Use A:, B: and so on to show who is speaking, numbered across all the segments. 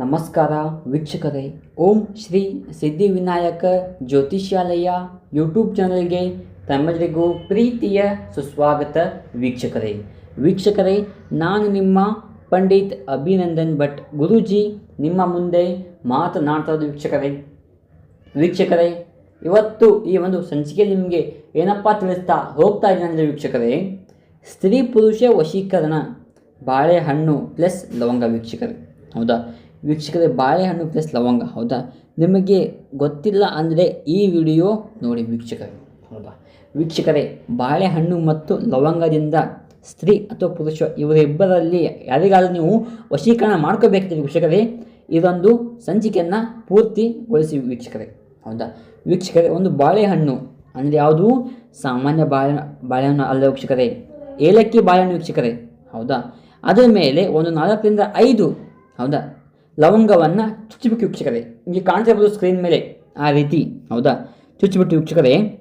A: ನಮಸ್ಕಾರ ವೀಕ್ಷಕರೇ. ಓಂ ಶ್ರೀ ಸಿದ್ಧಿವಿನಾಯಕ ಜ್ಯೋತಿಷ್ಯಾಲಯ ಯೂಟ್ಯೂಬ್ ಚಾನಲ್ಗೆ ತಮ್ಮೆಲ್ಲರಿಗೂ ಪ್ರೀತಿಯ ಸುಸ್ವಾಗತ ವೀಕ್ಷಕರೇ. ವೀಕ್ಷಕರೇ, ನಾನು ನಿಮ್ಮ ಪಂಡಿತ್ ಅಭಿನಂದನ್ ಭಟ್ ಗುರೂಜಿ. ನಿಮ್ಮ ಮುಂದೆ ಮಾತನಾಡ್ತಾ ವೀಕ್ಷಕರೇ. ವೀಕ್ಷಕರೇ, ಇವತ್ತು ಈ ಒಂದು ಸಂಚಿಕೆ ನಿಮಗೆ ಏನಪ್ಪ ತಿಳಿಸ್ತಾ ಹೋಗ್ತಾ ಇದ್ದೀನಿ ವೀಕ್ಷಕರೇ, ಸ್ತ್ರೀ ಪುರುಷ ವಶೀಕರಣ, ಬಾಳೆಹಣ್ಣು ಪ್ಲಸ್ ಲವಂಗ ವೀಕ್ಷಕರೇ. ಹೌದಾ? ವೀಕ್ಷಕರೇ ಬಾಳೆಹಣ್ಣು ಪ್ಲಸ್ ಲವಂಗ, ಹೌದಾ? ನಿಮಗೆ ಗೊತ್ತಿಲ್ಲ ಅಂದರೆ ಈ ವಿಡಿಯೋ ನೋಡಿ ವೀಕ್ಷಕರು, ಹೌದಾ? ವೀಕ್ಷಕರೇ ಬಾಳೆಹಣ್ಣು ಮತ್ತು ಲವಂಗದಿಂದ ಸ್ತ್ರೀ ಅಥವಾ ಪುರುಷ ಇವರಿಬ್ಬರಲ್ಲಿ ಯಾರಿಗಾದರೂ ನೀವು ವಶೀಕರಣ ಮಾಡ್ಕೋಬೇಕಿದೆ ವೀಕ್ಷಕರೇ, ಇದೊಂದು ಸಂಚಿಕೆಯನ್ನು ಪೂರ್ತಿಗೊಳಿಸಿ ವೀಕ್ಷಕರೇ, ಹೌದಾ? ವೀಕ್ಷಕರೇ, ಒಂದು ಬಾಳೆಹಣ್ಣು ಅಂದರೆ ಯಾವುದು? ಸಾಮಾನ್ಯ ಬಾಳೆ ಬಾಳೆಹಣ್ಣು ಅಲ್ಲ ವೀಕ್ಷಕರೇ, ಏಲಕ್ಕಿ ಬಾಳೆಹಣ್ಣು ವೀಕ್ಷಕರೇ, ಹೌದಾ? ಅದರ ಮೇಲೆ ಒಂದು ನಾಲ್ಕರಿಂದ ಐದು, ಹೌದಾ? ಲವಂಗವನ್ನು ಚುಚ್ಚಿಬಿಟ್ಟು ವೀಕ್ಷಕರೇ, ನಿಮಗೆ ಕಾಣ್ತಾ ಸ್ಕ್ರೀನ್ ಮೇಲೆ ಆ ರೀತಿ, ಹೌದಾ? ಚುಚ್ಚಿಬಿಟ್ಟು ವೀಕ್ಷಕರೇ,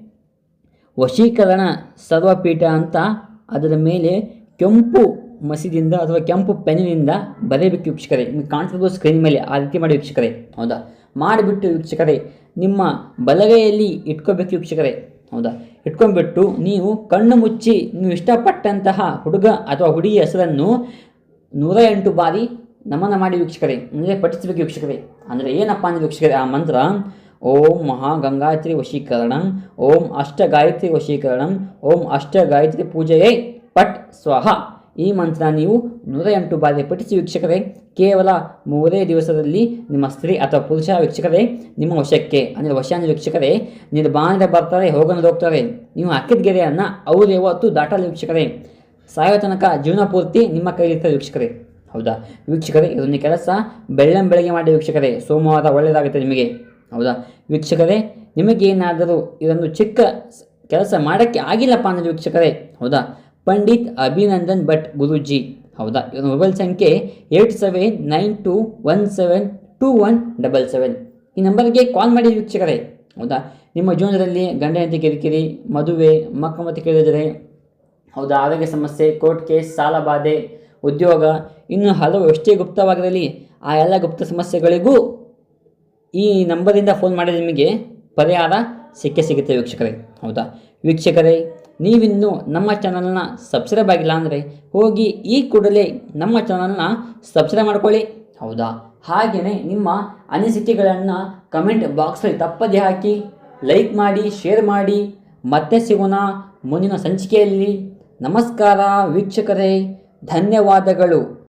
A: ವಶೀಕರಣ ಸರ್ವಪೀಠ ಅಂತ ಅದರ ಮೇಲೆ ಕೆಂಪು ಮಸಿದಿಂದ ಅಥವಾ ಕೆಂಪು ಪೆನ್ನಿನಿಂದ ಬರೆಯಬೇಕು ವೀಕ್ಷಕರೇ. ನಿಮಗೆ ಕಾಣ್ತಿರ್ಬೋದು ಸ್ಕ್ರೀನ್ ಮೇಲೆ ಆ ರೀತಿ ಮಾಡಿ ವೀಕ್ಷಕರೇ, ಹೌದಾ? ಮಾಡಿಬಿಟ್ಟು ವೀಕ್ಷಕರೇ, ನಿಮ್ಮ ಬಲಗೈಯಲ್ಲಿ ಇಟ್ಕೋಬೇಕು ವೀಕ್ಷಕರೇ, ಹೌದಾ? ಇಟ್ಕೊಂಡ್ಬಿಟ್ಟು ನೀವು ಕಣ್ಣು ಮುಚ್ಚಿ, ನೀವು ಇಷ್ಟಪಟ್ಟಂತಹ ಹುಡುಗ ಅಥವಾ ಹುಡುಗಿಯ ಹೆಸರನ್ನು ನೂರ ಎಂಟು ಬಾರಿ ನಮನ ಮಾಡಿ ವೀಕ್ಷಕರೇ ಅಂದರೆ ಪಠಿಸಬೇಕು ವೀಕ್ಷಕರೇ. ಅಂದರೆ ಏನಪ್ಪ ಅಂದರೆ ವೀಕ್ಷಕರೇ, ಆ ಮಂತ್ರ, ಓಂ ಮಹಾಗಂಗಾಯತ್ರಿ ವಶೀಕರಣ, ಓಂ ಅಷ್ಟ ಗಾಯತ್ರಿ ವಶೀಕರಣ, ಓಂ ಅಷ್ಟ ಗಾಯತ್ರಿ ಪೂಜೆಯೇ ಪಟ್ ಸ್ವಹ. ಈ ಮಂತ್ರ ನೀವು ನೂರ ಎಂಟು ಬಾರಿ ಪಠಿಸಿ ವೀಕ್ಷಕರೇ. ಕೇವಲ ಮೂರೇ ದಿವಸದಲ್ಲಿ ನಿಮ್ಮ ಸ್ತ್ರೀ ಅಥವಾ ಪುರುಷ ವೀಕ್ಷಕರೇ, ನಿಮ್ಮ ವಶಕ್ಕೆ, ಅಂದರೆ ವಶ ಅಂದರೆ ವೀಕ್ಷಕರೇ ನಿರ್ಬಾಂಧ ಬರ್ತಾರೆ, ಹೋಗಲು ಹೋಗ್ತಾರೆ. ನೀವು ಹಾಕಿದ ಗೆರೆಯನ್ನು ಅವರು ಯಾವತ್ತು ದಾಟಲ್ಲ ವೀಕ್ಷಕರೇ. ಸಾಯೋ ತನಕ ಜೀವನ ಪೂರ್ತಿ ನಿಮ್ಮ ಕೈಲಿರ್ತಾರೆ ವೀಕ್ಷಕರೇ. ಹೌದಾ? ವೀಕ್ಷಕರೇ, ಇದೊಂದು ಕೆಲಸ. ಬೆಳ್ಳಂ ಬೆಳಗ್ಗೆ ಮಾಡಿ ವೀಕ್ಷಕರೇ. ಸೋಮವಾರ ಒಳ್ಳೆಯದಾಗುತ್ತೆ ನಿಮಗೆ. ಹೌದಾ? ವೀಕ್ಷಕರೇ ನಿಮಗೇನಾದರೂ ಇದೊಂದು ಚಿಕ್ಕ ಕೆಲಸ ಮಾಡೋಕ್ಕೆ ಆಗಿಲ್ಲಪ್ಪ ಅಂದರೆ ವೀಕ್ಷಕರೇ. ಹೌದಾ? ಪಂಡಿತ್ ಅಭಿನಂದನ್ ಭಟ್ ಗುರುಜಿ. ಹೌದಾ? ಇವರ ಮೊಬೈಲ್ ಸಂಖ್ಯೆ eight seven nine two one seven two one double seven. ಈ ನಂಬರ್ಗೆ ಕಾಲ್ ಮಾಡಿ ವೀಕ್ಷಕರೇ. ಹೌದಾ? ನಿಮ್ಮ ಜೀವನದಲ್ಲಿ ಗಂಡ ಹೆಂಡತಿ ಕಿರಿಕಿರಿ, ಮದುವೆ ಮಕ್ಕಮತಿ ಮತ್ತು ಕೇಳಿದರೆ ಹೌದಾ? ಆರೋಗ್ಯ ಸಮಸ್ಯೆ, ಕೋರ್ಟ್ ಕೇಸ್, ಸಾಲ ಬಾಧೆ ಉದ್ಯೋಗ ಇನ್ನು ಹಲವು ಎಷ್ಟೇ ಗುಪ್ತವಾಗಿರಲಿ, ಆ ಎಲ್ಲ ಗುಪ್ತ ಸಮಸ್ಯೆಗಳಿಗೂ ಈ ನಂಬರಿಂದ ಫೋನ್ ಮಾಡಿದರೆ ನಿಮಗೆ ಪರಿಹಾರ ಸಿಕ್ಕೇ ಸಿಗುತ್ತೆ ವೀಕ್ಷಕರೇ. ಹೌದಾ? ವೀಕ್ಷಕರೇ, ನೀವಿನ್ನೂ ನಮ್ಮ ಚಾನಲ್ನ ಸಬ್ಸ್ಕ್ರೈಬ್ ಆಗಿಲ್ಲ ಅಂದರೆ ಹೋಗಿ ಈ ಕೂಡಲೇ ನಮ್ಮ ಚಾನಲ್ನ ಸಬ್ಸ್ಕ್ರೈಬ್ ಮಾಡ್ಕೊಳ್ಳಿ. ಹೌದಾ? ಹಾಗೆಯೇ ನಿಮ್ಮ ಅನಿಸಿಕೆಗಳನ್ನು ಕಮೆಂಟ್ ಬಾಕ್ಸಲ್ಲಿ ತಪ್ಪದೇ ಹಾಕಿ ಲೈಕ್ ಮಾಡಿ ಶೇರ್ ಮಾಡಿ. ಮತ್ತೆ ಸಿಗೋಣ ಮುಂದಿನ ಸಂಚಿಕೆಯಲ್ಲಿ. ನಮಸ್ಕಾರ ವೀಕ್ಷಕರೇ. ಧನ್ಯವಾದಗಳು.